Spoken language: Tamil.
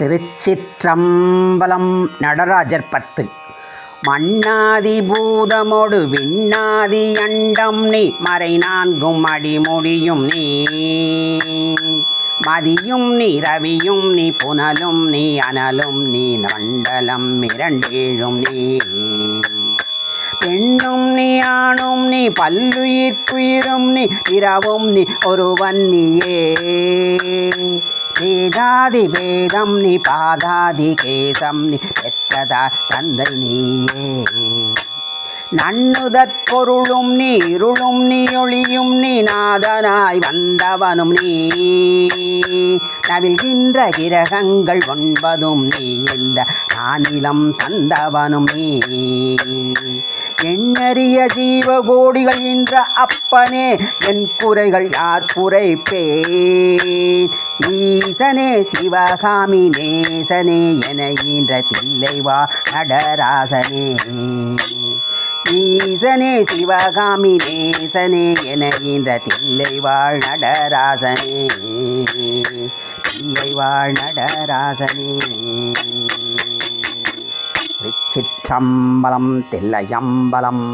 திருச்சிற்றம்பலம் நடராஜர் பத்து. மண்ணாதி பூதமோடு விண்ணாதி அண்டம் நீ மறை நான்கும் அடிமொழியும் நீ. மதியும் நீ ரவியும் நீ புனலும் நீ அனலும் நீ மண்டலம் இரண்டேழும் நீ. பெண்ணும் நீ ஆணும் நீ பல்லுயிர்க்குயிரும் நீ இரவும் நீ ஒருவன் நீயே. வேதாதி வேதம் நீ பாதாதி கேசம் நீ பெற்றதா தந்தை நீயே. நன்னுதற் பொருளும் நீ இருளும் நீ ஒளியும் நீ நாதனாய் வந்தவனும் நீ. நவிழ்கின்ற கிரகங்கள் ஒன்பதும் நீ இந்த நானிலம் தந்தவனும் நீ. எண்ணறிய ஜீவகோடிகள் என்ற அப்பனே என் குறைகள் யார் குறைப்பே ஈசனே சிவகாமி நேசனே என ஈன்ற தில்லைவா நடராசனே. ஈசனே சிவகாமி நேசனே என இந்த தில்லைவாழ் நடராசனே. தில்லைவாழ் நடராசனே. திருச்சிற்றம்பலம் தில்லையம்பலம்